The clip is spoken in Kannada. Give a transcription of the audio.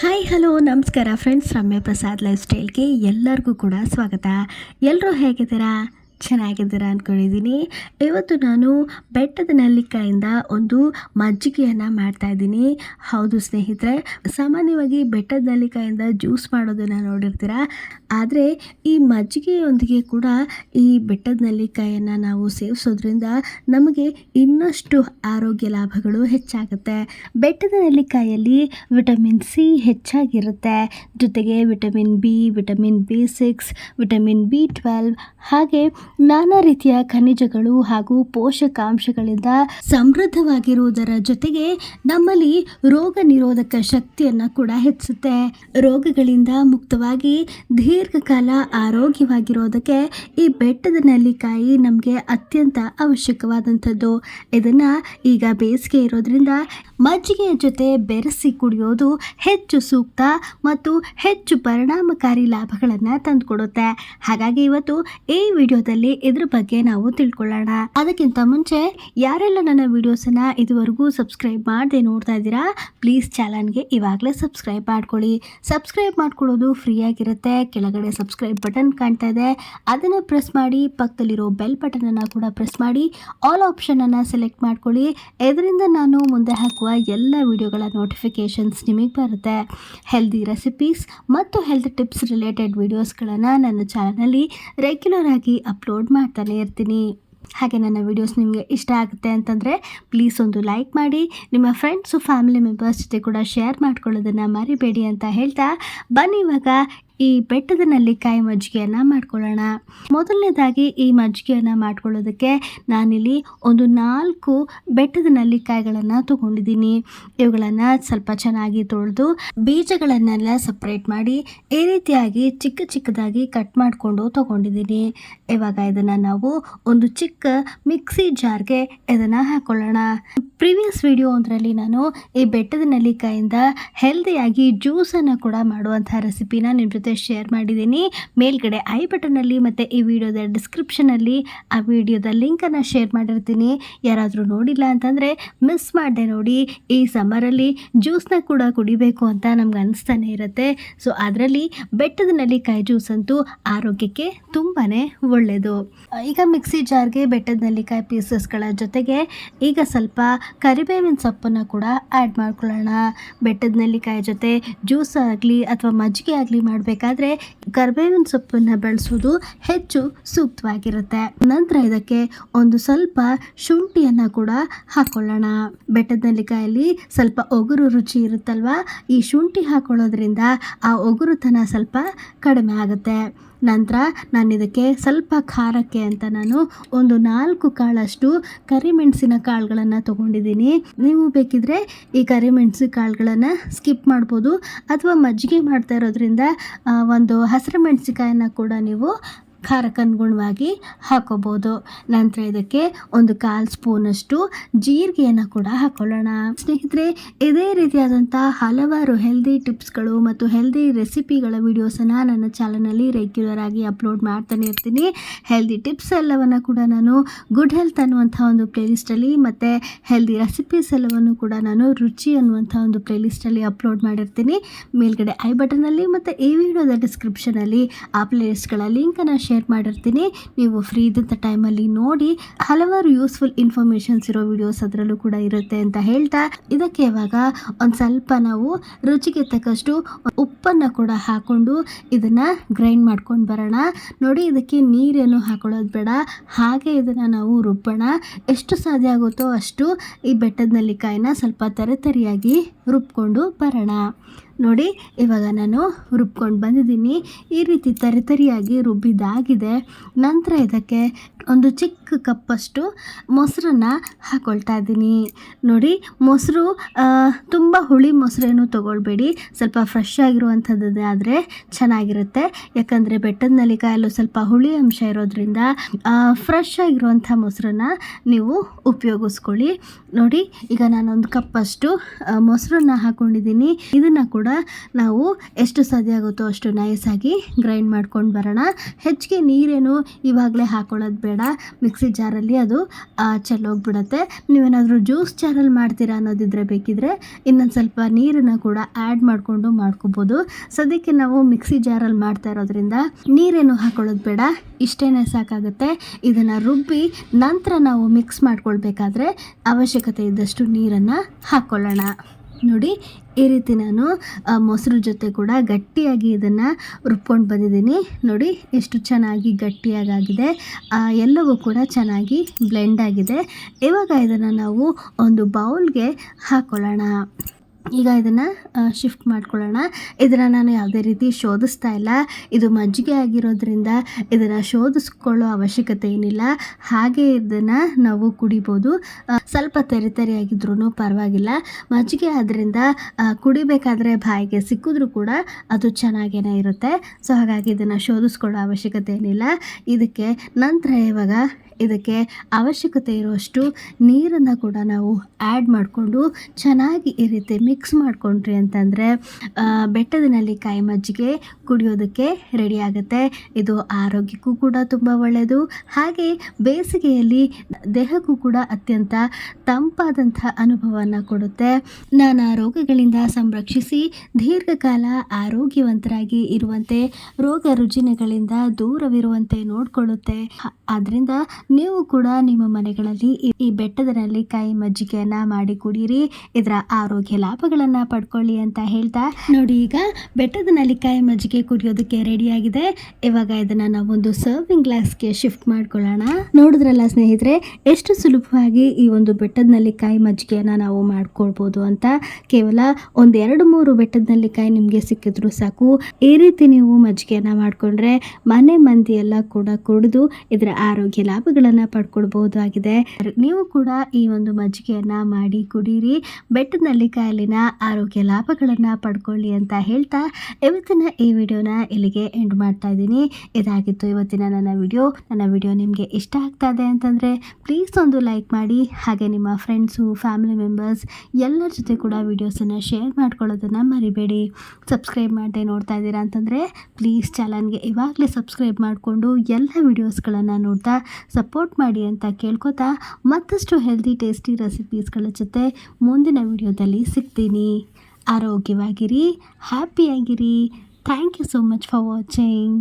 ಹಾಯ್ ಹಲೋ ನಮಸ್ಕಾರ ಫ್ರೆಂಡ್ಸ್ ರಮ್ಯ ಪ್ರಸಾದ್ ಲೈಫ್ ಸ್ಟೈಲ್ಗೆ ಎಲ್ಲರಿಗೂ ಕೂಡ ಸ್ವಾಗತ. ಎಲ್ಲರೂ ಹೇಗಿದ್ದೀರಾ? ಚೆನ್ನಾಗಿದ್ದೀರಾ ಅಂದ್ಕೊಂಡಿದ್ದೀನಿ ಇವತ್ತು ನಾನು ಬೆಟ್ಟದ ನಲ್ಲಿಕಾಯಿಂದ ಒಂದು ಮಜ್ಜಿಗೆಯನ್ನು ಮಾಡ್ತಾ ಇದ್ದೀನಿ. ಹೌದು ಸ್ನೇಹಿತರೆ, ಸಾಮಾನ್ಯವಾಗಿ ಬೆಟ್ಟದ ನಲ್ಲಿಕಾಯಿಂದ ಜ್ಯೂಸ್ ಮಾಡೋದನ್ನು ನೋಡಿರ್ತೀರ? ಆದರೆ ಈ ಮಜ್ಜಿಗೆಯೊಂದಿಗೆ ಕೂಡ ಈ ಬೆಟ್ಟದ ನೆಲ್ಲಿಕಾಯನ್ನು ನಾವು ಸೇವಿಸೋದ್ರಿಂದ ನಮಗೆ ಇನ್ನಷ್ಟು ಆರೋಗ್ಯ ಲಾಭಗಳು ಹೆಚ್ಚಾಗುತ್ತೆ. ಬೆಟ್ಟದ ನಲ್ಲಿಕಾಯಲ್ಲಿ ವಿಟಮಿನ್ ಸಿ ಹೆಚ್ಚಾಗಿರುತ್ತೆ. ಜೊತೆಗೆ vitamin B vitamin B six, vitamin B twelve ಹಾಗೆ ನಾನಾ ರೀತಿಯ ಖನಿಜಗಳು ಹಾಗೂ ಪೋಷಕಾಂಶಗಳಿಂದ ಸಮೃದ್ಧವಾಗಿರುವುದರ ಜೊತೆಗೆ ನಮ್ಮಲ್ಲಿ ರೋಗ ನಿರೋಧಕ ಶಕ್ತಿಯನ್ನು ಕೂಡ ಹೆಚ್ಚುತ್ತೆ ರೋಗಗಳಿಂದ ಮುಕ್ತವಾಗಿ ದೀರ್ಘಕಾಲ ಆರೋಗ್ಯವಾಗಿರೋದಕ್ಕೆ ಈ ಬೆಟ್ಟದ ನೆಲ್ಲಿಕಾಯಿ ನಮಗೆ ಅತ್ಯಂತ ಅವಶ್ಯಕವಾದಂಥದ್ದು. ಇದನ್ನು ಈಗ ಬೇಸಿಗೆ ಇರೋದ್ರಿಂದ ಮಜ್ಜಿಗೆಯ ಜೊತೆ ಬೆರೆಸಿ ಕುಡಿಯೋದು ಹೆಚ್ಚು ಸೂಕ್ತ ಮತ್ತು ಹೆಚ್ಚು ಪರಿಣಾಮಕಾರಿ ಲಾಭಗಳನ್ನು ತಂದುಕೊಡುತ್ತೆ. ಹಾಗಾಗಿ ಇವತ್ತು ಈ ವಿಡಿಯೋದಲ್ಲಿ ಇದ್ರ ಬಗ್ಗೆ ನಾವು ತಿಳ್ಕೊಳ್ಳೋಣ. ಅದಕ್ಕಿಂತ ಮುಂಚೆ ಯಾರೆಲ್ಲ ನನ್ನ ವಿಡಿಯೋಸನ್ನು ಇದುವರೆಗೂ ಸಬ್ಸ್ಕ್ರೈಬ್ ಮಾಡದೆ ನೋಡ್ತಾ ಇದ್ದೀರಾ, ಪ್ಲೀಸ್ ಚಾನಲ್ಗೆ ಇವಾಗಲೇ ಸಬ್ಸ್ಕ್ರೈಬ್ ಮಾಡ್ಕೊಳ್ಳಿ. ಸಬ್ಸ್ಕ್ರೈಬ್ ಮಾಡ್ಕೊಳ್ಳೋದು ಫ್ರೀ ಆಗಿರುತ್ತೆ ಕೆಳಗಡೆ ಸಬ್ಸ್ಕ್ರೈಬ್ ಬಟನ್ ಕಾಣ್ತಾ ಇದೆ. ಅದನ್ನು ಪ್ರೆಸ್ ಮಾಡಿ, ಪಕ್ಕದಲ್ಲಿರೋ ಬೆಲ್ ಬಟನನ್ನು ಕೂಡ ಪ್ರೆಸ್ ಮಾಡಿ, ಆಲ್ ಆಪ್ಷನನ್ನು ಸೆಲೆಕ್ಟ್ ಮಾಡ್ಕೊಳ್ಳಿ. ಇದರಿಂದ ನಾನು ಮುಂದೆ ಹಾಕುವ ಎಲ್ಲ ವಿಡಿಯೋಗಳ ನೋಟಿಫಿಕೇಷನ್ಸ್ ನಿಮಗೆ ಬರುತ್ತೆ. ಹೆಲ್ದಿ ರೆಸಿಪೀಸ್ ಮತ್ತು ಹೆಲ್ತ್ ಟಿಪ್ಸ್ ರಿಲೇಟೆಡ್ ವಿಡಿಯೋಸ್ಗಳನ್ನು ನನ್ನ ಚಾನಲಲ್ಲಿ ರೆಗ್ಯುಲರ್ ಆಗಿ ಅಪ್ಲೋಡ್ ಮಾಡ್ತಾನೆ ಇರ್ತೀನಿ. ಹಾಗೆ ನನ್ನ ವಿಡಿಯೋಸ್ ನಿಮಗೆ ಇಷ್ಟ ಆಗುತ್ತೆ ಅಂತಂದರೆ ಪ್ಲೀಸ್ ಒಂದು ಲೈಕ್ ಮಾಡಿ, ನಿಮ್ಮ ಫ್ರೆಂಡ್ಸು ಫ್ಯಾಮಿಲಿ ಮೆಂಬರ್ಸ್ ಜೊತೆ ಕೂಡ ಶೇರ್ ಮಾಡ್ಕೊಳ್ಳೋದನ್ನು ಮರಿಬೇಡಿ ಅಂತ ಹೇಳ್ತಾ ಬನ್ನಿ ಇವಾಗ ಈ ಬೆಟ್ಟದ ನೆಲ್ಲಿಕಾಯಿ ಮಜ್ಜಿಗೆಯನ್ನು ಮಾಡ್ಕೊಳ್ಳೋಣ. ಮೊದಲನೇದಾಗಿ ಈ ಮಜ್ಜಿಗೆಯನ್ನು ಮಾಡ್ಕೊಳ್ಳೋದಕ್ಕೆ ನಾನಿಲ್ಲಿ ಒಂದು ನಾಲ್ಕು ಬೆಟ್ಟದ ನೆಲ್ಲಿಕಾಯಿಗಳನ್ನು ತೊಗೊಂಡಿದ್ದೀನಿ. ಇವುಗಳನ್ನು ಸ್ವಲ್ಪ ಚೆನ್ನಾಗಿ ತೊಳೆದು ಬೀಜಗಳನ್ನೆಲ್ಲ ಸಪ್ರೇಟ್ ಮಾಡಿ ಈ ರೀತಿಯಾಗಿ ಚಿಕ್ಕ ಚಿಕ್ಕದಾಗಿ ಕಟ್ ಮಾಡಿಕೊಂಡು ತೊಗೊಂಡಿದ್ದೀನಿ. ಇವಾಗ ಇದನ್ನು ನಾವು ಒಂದು ಚಿಕ್ಕ ಮಿಕ್ಸಿ ಜಾರ್ಗೆ ಇದನ್ನು ಹಾಕೊಳ್ಳೋಣ. ಪ್ರೀವಿಯಸ್ ವಿಡಿಯೋ ಒಂದರಲ್ಲಿ ನಾನು ಈ ಬೆಟ್ಟದ ನೆಲ್ಲಿಕಾಯಿಂದ ಹೆಲ್ದಿಯಾಗಿ ಜ್ಯೂಸನ್ನು ಕೂಡ ಮಾಡುವಂಥ ರೆಸಿಪಿನ ನಿಮ್ಮ ಜೊತೆ ಶೇರ್ ಮಾಡಿದ್ದೀನಿ. ಮೇಲ್ಗಡೆ ಐ ಬಟನಲ್ಲಿ ಮತ್ತು ಈ ವಿಡಿಯೋದ ಡಿಸ್ಕ್ರಿಪ್ಷನಲ್ಲಿ ಆ ವಿಡಿಯೋದ ಲಿಂಕನ್ನು ಶೇರ್ ಮಾಡಿರ್ತೀನಿ. ಯಾರಾದರೂ ನೋಡಿಲ್ಲ ಅಂತಂದರೆ ಮಿಸ್ ಮಾಡಿದೆ ನೋಡಿ. ಈ ಸಮ್ಮರಲ್ಲಿ ಜ್ಯೂಸ್ನ ಕೂಡ ಕುಡಿಬೇಕು ಅಂತ ನಮ್ಗೆ ಅನಿಸ್ತಾನೆ ಇರುತ್ತೆ. ಸೊ ಅದರಲ್ಲಿ ಬೆಟ್ಟದ ನೆಲ್ಲಿಕಾಯಿ ಜ್ಯೂಸ್ ಅಂತೂ ಆರೋಗ್ಯಕ್ಕೆ ತುಂಬಾ ಒಳ್ಳೆಯದು ಈಗ ಮಿಕ್ಸಿ ಜಾರ್ಗೆ ಬೆಟ್ಟದ ನೆಲ್ಲಿಕಾಯಿ ಪೀಸಸ್ಗಳ ಜೊತೆಗೆ ಈಗ ಸ್ವಲ್ಪ ಕರಿಬೇವಿನ ಸೊಪ್ಪನ್ನು ಕೂಡ ಆ್ಯಡ್ ಮಾಡ್ಕೊಳ್ಳೋಣ. ಬೆಟ್ಟದ ನೆಲ್ಲಿಕಾಯಿ ಜೊತೆ ಜ್ಯೂಸ್ ಆಗಲಿ ಅಥವಾ ಮಜ್ಜಿಗೆ ಆಗಲಿ ಮಾಡಬೇಕಾದ್ರೆ ಕರಿಬೇವಿನ ಸೊಪ್ಪನ್ನು ಬಳಸೋದು ಹೆಚ್ಚು ಸೂಕ್ತವಾಗಿರುತ್ತೆ. ನಂತರ ಇದಕ್ಕೆ ಒಂದು ಸ್ವಲ್ಪ ಶುಂಠಿಯನ್ನು ಕೂಡ ಹಾಕ್ಕೊಳ್ಳೋಣ ಬೆಟ್ಟದ ನೆಲ್ಲಿಕಾಯಲ್ಲಿ ಸ್ವಲ್ಪ ಒಗುರು ರುಚಿ ಇರುತ್ತಲ್ವಾ? ಈ ಶುಂಠಿ ಹಾಕೊಳ್ಳೋದ್ರಿಂದ ಆ ಒಗುರುತನ ಸ್ವಲ್ಪ ಕಡಿಮೆ ಆಗುತ್ತೆ. ನಂತರ ನಾನು ಇದಕ್ಕೆ ಸ್ವಲ್ಪ ಖಾರಕ್ಕೆ ಅಂತ ನಾನು ಒಂದು ನಾಲ್ಕು ಕಾಳಷ್ಟು ಕರಿಮೆಣಸಿನ ಕಾಳುಗಳನ್ನು ತೊಗೊಂಡಿದ್ದೀನಿ. ನೀವು ಬೇಕಿದ್ರೆ ಈ ಕರಿಮೆಣಸಿನ ಕಾಳುಗಳನ್ನು ಸ್ಕಿಪ್ ಮಾಡ್ಬೋದು. ಅಥವಾ ಮಜ್ಜಿಗೆ ಮಾಡ್ತಾ ಇರೋದ್ರಿಂದ ಒಂದು ಹಸಿರು ಮೆಣಸಿಕಾಯನ್ನು ಕೂಡ ನೀವು ಖಾರಕ್ಕೆ ಅನುಗುಣವಾಗಿ ಹಾಕೋಬೋದು. ನಂತರ ಇದಕ್ಕೆ ಒಂದು ಕಾಲು ಸ್ಪೂನಷ್ಟು ಜೀರಿಗೆಯನ್ನು ಕೂಡ ಹಾಕೊಳ್ಳೋಣ. ಸ್ನೇಹಿತರೆ, ಇದೇ ರೀತಿಯಾದಂಥ ಹಲವಾರು ಹೆಲ್ದಿ ಟಿಪ್ಸ್ಗಳು ಮತ್ತು ಹೆಲ್ದಿ ರೆಸಿಪಿಗಳ ವಿಡಿಯೋಸನ್ನು ನನ್ನ ಚಾನಲ್ನಲ್ಲಿ ರೆಗ್ಯುಲರ್ ಆಗಿ ಅಪ್ಲೋಡ್ ಮಾಡ್ತಾನೆ ಇರ್ತೀನಿ. ಹೆಲ್ದಿ ಟಿಪ್ಸ್ ಎಲ್ಲವನ್ನು ಕೂಡ ನಾನು ಗುಡ್ ಹೆಲ್ತ್ ಅನ್ನುವಂಥ ಒಂದು ಪ್ಲೇಲಿಸ್ಟಲ್ಲಿ ಮತ್ತು ಹೆಲ್ದಿ ರೆಸಿಪೀಸ್ ಎಲ್ಲವನ್ನು ಕೂಡ ನಾನು ರುಚಿ ಅನ್ನುವಂಥ ಒಂದು ಪ್ಲೇಲಿಸ್ಟಲ್ಲಿ ಅಪ್ಲೋಡ್ ಮಾಡಿರ್ತೀನಿ. ಮೇಲ್ಗಡೆ ಐ ಬಟನಲ್ಲಿ ಮತ್ತು ಈ ವಿಡಿಯೋದ ಡಿಸ್ಕ್ರಿಪ್ಷನಲ್ಲಿ ಆ ಪ್ಲೇಲಿಸ್ಟ್ಗಳ ಲಿಂಕನ್ನು ಶೇರ್ ಮಾಡಿರ್ತೀನಿ. ನೀವು ಫ್ರೀ ಇದ್ದಂಥ ಟೈಮಲ್ಲಿ ನೋಡಿ ಹಲವಾರು ಯೂಸ್ಫುಲ್ ಇನ್ಫಾರ್ಮೇಷನ್ಸ್ ಇರೋ ವಿಡಿಯೋಸ್ ಅದರಲ್ಲೂ ಕೂಡ ಇರುತ್ತೆ ಅಂತ ಹೇಳ್ತಾ. ಇದಕ್ಕೆ ಇವಾಗ ಒಂದು ಸ್ವಲ್ಪ ನಾವು ರುಚಿಗೆ ತಕ್ಕಷ್ಟು ಉಪ್ಪನ್ನು ಕೂಡ ಹಾಕ್ಕೊಂಡು ಇದನ್ನು ಗ್ರೈಂಡ್ ಮಾಡ್ಕೊಂಡು ಬರೋಣ. ನೋಡಿ ಇದಕ್ಕೆ ನೀರೇನು ಹಾಕೊಳ್ಳೋದು ಬೇಡ. ಹಾಗೆ ಇದನ್ನು ನಾವು ರುಬ್ಬೋಣ. ಎಷ್ಟು ಸಾಧ್ಯ ಆಗುತ್ತೋ ಅಷ್ಟು ಈ ಬೆಟ್ಟದ ನಲ್ಲಿಕಾಯಿನ ಸ್ವಲ್ಪ ತರತರಿಯಾಗಿ ರುಬ್ಕೊಂಡು ಬರೋಣ. ನೋಡಿ ಇವಾಗ ನಾನು ರುಬ್ಕೊಂಡು ಬಂದಿದ್ದೀನಿ. ಈ ರೀತಿ ತರಿತರಿಯಾಗಿ ರುಬ್ಬಿದ್ದಾಗಿದೆ. ನಂತರ ಇದಕ್ಕೆ ಒಂದು ಚಿಕ್ಕ ಕಪ್ಪಷ್ಟು ಮೊಸರನ್ನು ಹಾಕ್ಕೊಳ್ತಾ ಇದ್ದೀನಿ. ನೋಡಿ, ಮೊಸರು ತುಂಬ ಹುಳಿ ಮೊಸರೇನು ತೊಗೊಳ್ಬೇಡಿ. ಸ್ವಲ್ಪ ಫ್ರೆಶ್ ಆಗಿರುವಂಥದ್ದೇ ಆದರೆ ಚೆನ್ನಾಗಿರುತ್ತೆ. ಯಾಕಂದರೆ ಬೆಟ್ಟದ ನೆಲ್ಲಿಕಾಯಲ್ಲೂ ಸ್ವಲ್ಪ ಹುಳಿ ಅಂಶ ಇರೋದ್ರಿಂದ ಫ್ರೆಶ್ ಆಗಿರುವಂಥ ಮೊಸರನ್ನ ನೀವು ಉಪಯೋಗಿಸ್ಕೊಳ್ಳಿ. ನೋಡಿ, ಈಗ ನಾನೊಂದು ಕಪ್ಪಷ್ಟು ಮೊಸರನ್ನು ಹಾಕೊಂಡಿದ್ದೀನಿ. ಇದನ್ನು ಕೂಡ ನಾವು ಎಷ್ಟು ಸಾಧ್ಯ ಆಗುತ್ತೋ ಅಷ್ಟು ನೈಸಾಗಿ ಗ್ರೈಂಡ್ ಮಾಡ್ಕೊಂಡು ಬರೋಣ. ಹೆಚ್ಚಿಗೆ ನೀರೇನು ಇವಾಗಲೇ ಹಾಕ್ಕೊಳ್ಳೋದು ಬೇಡ. ಬೇಡ ಮಿಕ್ಸಿ ಜಾರಲ್ಲಿ ಅದು ಚೆಲ್ಲೋಗ್ಬಿಡುತ್ತೆ. ನೀವೇನಾದರೂ ಜ್ಯೂಸ್ ಜಾರಲ್ಲಿ ಮಾಡ್ತೀರಾ ಅನ್ನೋದಿದ್ರೆ ಬೇಕಿದ್ರೆ ಇನ್ನೊಂದು ಸ್ವಲ್ಪ ನೀರನ್ನು ಕೂಡ ಆ್ಯಡ್ ಮಾಡಿಕೊಂಡು ಮಾಡ್ಕೋಬೋದು. ಸದ್ಯಕ್ಕೆ ನಾವು ಮಿಕ್ಸಿ ಜಾರಲ್ಲಿ ಮಾಡ್ತಾ ಇರೋದ್ರಿಂದ ನೀರೇನು ಹಾಕೊಳ್ಳೋದು ಬೇಡ ಇಷ್ಟೇ ಸಾಕಾಗುತ್ತೆ. ಇದನ್ನು ರುಬ್ಬಿ ನಂತರ ನಾವು ಮಿಕ್ಸ್ ಮಾಡ್ಕೊಳ್ಬೇಕಾದ್ರೆ ಅವಶ್ಯಕತೆ ಇದ್ದಷ್ಟು ನೀರನ್ನು ಹಾಕ್ಕೊಳ್ಳೋಣ ನೋಡಿ, ಈ ರೀತಿ ನಾನು ಮೊಸರು ಜೊತೆ ಕೂಡ ಗಟ್ಟಿಯಾಗಿ ಇದನ್ನು ರುಬ್ಕೊಂಡು ಬಂದಿದ್ದೀನಿ. ನೋಡಿ, ಎಷ್ಟು ಚೆನ್ನಾಗಿ ಗಟ್ಟಿಯಾಗಿದೆ ಎಲ್ಲವೂ ಕೂಡ ಚೆನ್ನಾಗಿ ಬ್ಲೆಂಡ್ ಆಗಿದೆ. ಇವಾಗ ಇದನ್ನು ನಾವು ಒಂದು ಬೌಲ್ಗೆ ಹಾಕ್ಕೊಳ್ಳೋಣ ಈಗ ಇದನ್ನು ಶಿಫ್ಟ್ ಮಾಡ್ಕೊಳ್ಳೋಣ. ಇದನ್ನು ನಾನು ಯಾವುದೇ ರೀತಿ ಶೋಧಿಸ್ತಾ ಇಲ್ಲ. ಇದು ಮಜ್ಜಿಗೆ ಆಗಿರೋದ್ರಿಂದ ಇದನ್ನು ಶೋಧಿಸ್ಕೊಳ್ಳೋ ಅವಶ್ಯಕತೆ ಏನಿಲ್ಲ. ಹಾಗೆ ಇದನ್ನು ನಾವು ಕುಡಿಬೋದು. ಸ್ವಲ್ಪ ತೆರೆ ತೆರೆಯಾಗಿದ್ರೂ ಪರವಾಗಿಲ್ಲ. ಮಜ್ಜಿಗೆ ಆದ್ದರಿಂದ ಕುಡಿಬೇಕಾದ್ರೆ ಬಾಯಿಗೆ ಸಿಕ್ಕಿದ್ರೂ ಕೂಡ ಅದು ಚೆನ್ನಾಗೇನೆ ಇರುತ್ತೆ. ಸೊ, ಹಾಗಾಗಿ ಇದನ್ನು ಶೋಧಿಸ್ಕೊಳ್ಳೋ ಅವಶ್ಯಕತೆ ಏನಿಲ್ಲ. ಇದಕ್ಕೆ ನಂತರ ಇವಾಗ ಇದಕ್ಕೆ ಅವಶ್ಯಕತೆ ಇರುವಷ್ಟು ನೀರನ್ನು ಕೂಡ ನಾವು ಆ್ಯಡ್ ಮಾಡಿಕೊಂಡು ಚೆನ್ನಾಗಿ ಈ ರೀತಿ ಮಿಕ್ಸ್ ಮಾಡಿಕೊಂಡ್ರಿ ಅಂತಂದರೆ ಬೆಟ್ಟದ ನೆಲ್ಲಿಕಾಯಿ ಮಜ್ಜಿಗೆ ಕುಡಿಯೋದಕ್ಕೆ ರೆಡಿ ಆಗುತ್ತೆ. ಇದು ಆರೋಗ್ಯಕ್ಕೂ ಕೂಡ ತುಂಬ ಒಳ್ಳೆಯದು ಹಾಗೆ ಬೇಸಿಗೆಯಲ್ಲಿ ದೇಹಕ್ಕೂ ಕೂಡ ಅತ್ಯಂತ ತಂಪಾದಂಥ ಅನುಭವವನ್ನು ಕೊಡುತ್ತೆ. ನಾನಾ ರೋಗಗಳಿಂದ ಸಂರಕ್ಷಿಸಿ ದೀರ್ಘಕಾಲ ಆರೋಗ್ಯವಂತರಾಗಿ ಇರುವಂತೆ, ರೋಗ ರುಜಿನಗಳಿಂದ ದೂರವಿರುವಂತೆ ನೋಡಿಕೊಳ್ಳುತ್ತೆ. ಆದ್ದರಿಂದ ನೀವು ಕೂಡ ನಿಮ್ಮ ಮನೆಗಳಲ್ಲಿ ಈ- ಬೆಟ್ಟದ ನೆಲ್ಲಿಕಾಯಿ ಮಜ್ಜಿಗೆಯನ್ನ ಮಾಡಿ ಕುಡೀರಿ. ಇದರ ಆರೋಗ್ಯ ಲಾಭಗಳನ್ನ ಪಡ್ಕೊಳ್ಳಿ ಅಂತ ಹೇಳ್ತಾ. ನೋಡಿ, ಈಗ ಬೆಟ್ಟದ ನೆಲ್ಲಿಕಾಯಿ ಮಜ್ಜಿಗೆ ಕುಡಿಯೋದಕ್ಕೆ ರೆಡಿಯಾಗಿದೆ ಇವಾಗ ಇದನ್ನ ನಾವೊಂದು ಸರ್ವಿಂಗ್ ಗ್ಲಾಸ್ಗೆ ಶಿಫ್ಟ್ ಮಾಡ್ಕೊಳ್ಳೋಣ. ನೋಡಿದ್ರಲ್ಲ ಸ್ನೇಹಿತರೆ, ಎಷ್ಟು ಸುಲಭವಾಗಿ ಈ ಒಂದು ಬೆಟ್ಟದ ನೆಲ್ಲಿಕಾಯಿ ಮಜ್ಜಿಗೆಯನ್ನ ನಾವು ಮಾಡ್ಕೊಳ್ಬೋದು ಅಂತ. ಕೇವಲ ಒಂದು ಎರಡು ಮೂರು ಬೆಟ್ಟದ ನೆಲ್ಲಿಕಾಯಿ ನಿಮಗೆ ಸಿಕ್ಕಿದ್ರು ಸಾಕು. ಈ ರೀತಿ ನೀವು ಮಜ್ಜಿಗೆಯನ್ನ ಮಾಡ್ಕೊಂಡ್ರೆ ಮನೆ ಮಂದಿ ಎಲ್ಲ ಕೂಡ ಕುಡಿದು ಇದರ ಆರೋಗ್ಯ ಲಾಭಗಳನ್ನ ಪಡ್ಕೊಳ್ಬಹುದಾಗಿದೆ ನೀವು ಕೂಡ ಈ ಒಂದು ಮಜ್ಜಿಗೆಯನ್ನ ಮಾಡಿ ಕುಡೀರಿ. ಬೆಟ್ಟದಲ್ಲಿ ನೆಲ್ಲಿಕಾಯಲ್ಲಿನ ಆರೋಗ್ಯ ಲಾಭಗಳನ್ನ ಪಡ್ಕೊಳ್ಳಿ ಅಂತ ಹೇಳ್ತಾ ಇವತ್ತಿನ ಈ ವಿಡಿಯೋನ ಇಲ್ಲಿಗೆ ಎಂಡ್ ಮಾಡ್ತಾ ಇದ್ದೀನಿ. ಇದಾಗಿತ್ತು ಇವತ್ತಿನ ನನ್ನ ವಿಡಿಯೋ. ನನ್ನ ವಿಡಿಯೋ ನಿಮಗೆ ಇಷ್ಟ ಆಗ್ತಾ ಇದೆ ಅಂತಂದರೆ ಪ್ಲೀಸ್ ಒಂದು ಲೈಕ್ ಮಾಡಿ. ಹಾಗೆ ನಿಮ್ಮ ಫ್ರೆಂಡ್ಸು ಫ್ಯಾಮಿಲಿ ಮೆಂಬರ್ಸ್ ಎಲ್ಲರ ಜೊತೆ ಕೂಡ ವೀಡಿಯೋಸನ್ನು ಶೇರ್ ಮಾಡ್ಕೊಳ್ಳೋದನ್ನು ಮರಿಬೇಡಿ. ಸಬ್ಸ್ಕ್ರೈಬ್ ಮಾಡದೆ ನೋಡ್ತಾ ಇದ್ದೀರಾ ಅಂತಂದರೆ ಪ್ಲೀಸ್ ಚಾನಲ್ಗೆ ಇವಾಗಲೇ ಸಬ್ಸ್ಕ್ರೈಬ್ ಮಾಡಿಕೊಂಡು ಎಲ್ಲ ವೀಡಿಯೋಸ್ಗಳನ್ನು ನೋಡ್ತಾ ಸಪೋರ್ಟ್ ಮಾಡಿ ಅಂತ ಕೇಳ್ಕೊತಾ ಮತ್ತಷ್ಟು ಹೆಲ್ದಿ ಟೇಸ್ಟಿ ರೆಸಿಪೀಸ್ಗಳ ಜೊತೆ ಮುಂದಿನ ವಿಡಿಯೋದಲ್ಲಿ ಸಿಗ್ತೀನಿ. ಆರೋಗ್ಯವಾಗಿರಿ ಹ್ಯಾಪಿಯಾಗಿರಿ thank you so much for watching